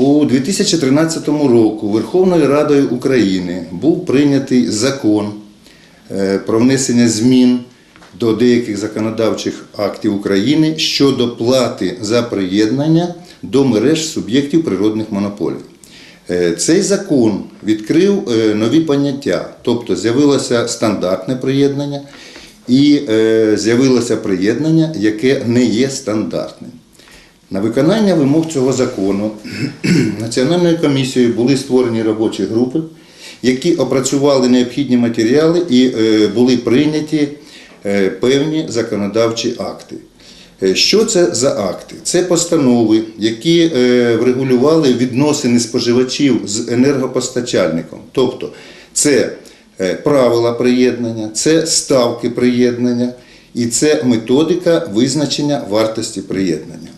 у 2013 році Верховною Радою України був прийнятий закон е, про внесення змін до деяких законодавчих актів України щодо плати за приєднання до мереж суб'єктів природних монополій. Е, Цей закон відкрив е, нові поняття, тобто з'явилося стандартне приєднання і з'явилося приєднання, яке не є стандартним. На виконання вимог цього закону Національною комісією були створені робочі групи, які опрацювали необхідні матеріали і е, були прийняті е, певні законодавчі акти. Е, Що це за акти? Це постанови, які врегулювали відносини споживачів з енергопостачальником. Тобто це правила приєднання, це ставки приєднання і це методика визначення вартості приєднання.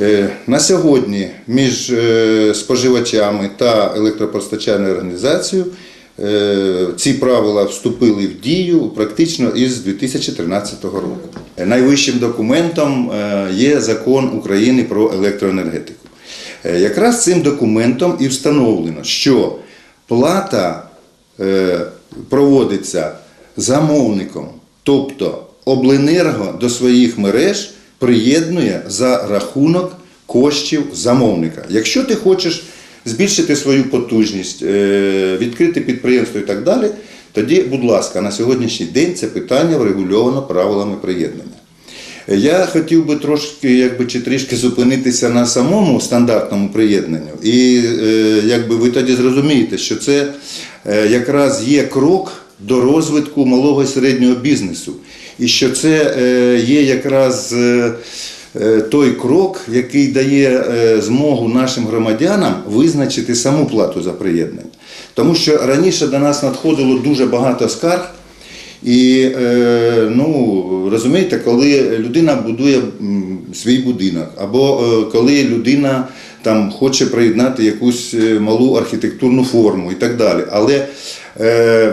Е, На сьогодні між е, споживачами та електропостачальною організацією е, ці правила вступили в дію практично із 2013 року. Найвищим документом є закон України про електроенергетику. Якраз цим документом і встановлено, що плата проводиться замовником, тобто обленерго до своїх мереж приєднує за рахунок коштів замовника. Якщо ти хочеш збільшити свою потужність, е, відкрити підприємство і так далі, тоді, будь ласка, на сьогоднішній день це питання врегульовано правилами приєднання. Я хотів би трошки, якби чи трішки зупинитися на самому стандартному приєднанню. І е, якби ви тоді зрозумієте, що це е, якраз є крок до розвитку малого і середнього бізнесу. І що це е, є якраз е, е, той крок, який дає змогу нашим громадянам визначити саму плату за приєднання. Тому що раніше до нас надходило дуже багато скарг. І ну, розумієте, коли людина будує свій будинок, або коли людина там хоче приєднати якусь малу архітектурну форму і так далі, але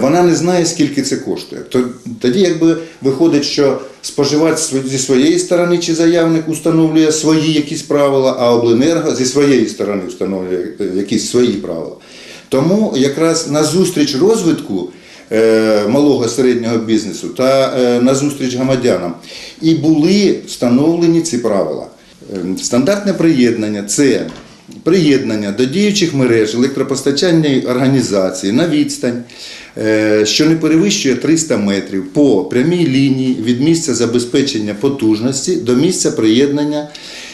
вона не знає, скільки це коштує. То, тоді якби виходить, що споживач зі своєї сторони чи заявник установлює свої якісь правила, а обленерго зі своєї сторони встановлює е, якісь свої правила. Тому якраз на зустріч розвитку е, малого середнього бізнесу та е, на зустріч громадянам і були встановлені ці правила. Е, Стандартне приєднання це приєднання до діючих мереж електропостачальної організації на відстань, е, що не перевищує 300 метрів по прямій лінії від місця забезпечення потужності до місця приєднання,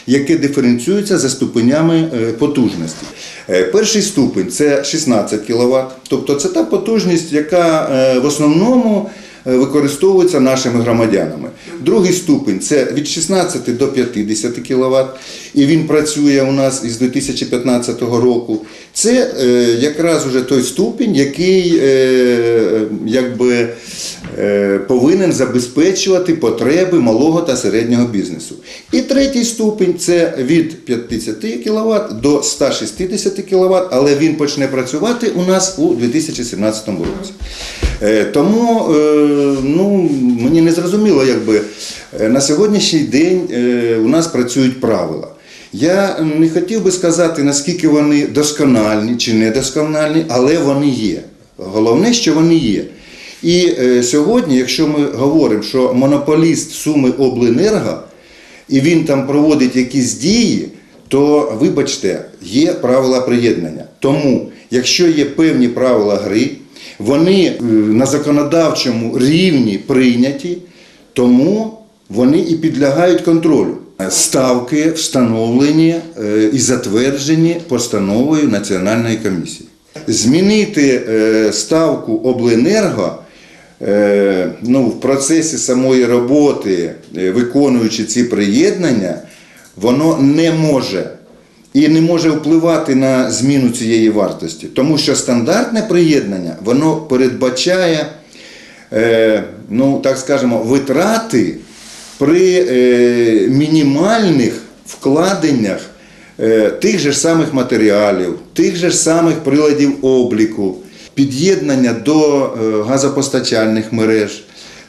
яке диференціюється за ступенями е, потужності. Е, Перший ступень це 16 кВт, тобто це та потужність, яка в основному е, використовується нашими громадянами. Другий ступень це від 16 до 50 кВт, і він працює у нас із 2015 року. Це е, якраз уже той ступінь, який е, якби, повинен забезпечувати потреби малого та середнього бізнесу. І третій ступінь це від 50 кВт до 160 кВт, але він почне працювати у нас у 2017 році. Е, Тому е, ну, мені не зрозуміло, якби е, на сьогоднішній день е, у нас працюють правила. Я не хотів би сказати, наскільки вони доскональні чи недоскональні, але вони є. Головне, що вони є. І е, сьогодні, якщо ми говоримо, що монополіст суми обленерго, і він там проводить якісь дії, то вибачте, є правила приєднання. Тому, якщо є певні правила гри, вони е, на законодавчому рівні прийняті, тому вони і підлягають контролю. Ставки встановлені е, і затверджені постановою Національної комісії. Змінити ставку обленерго ну, в процесі самої роботи, е, виконуючи ці приєднання, воно не може і не може впливати на зміну цієї вартості, тому що стандартне приєднання воно передбачає, е, ну так скажемо, витрати при е, мінімальних вкладеннях е, тих же ж самих матеріалів, тих же самих приладів обліку, під'єднання до е, газопостачальних мереж,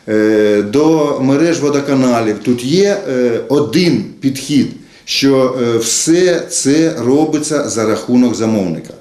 е, до мереж водоканалів. Тут є е, один підхід, що все це робиться за рахунок замовника.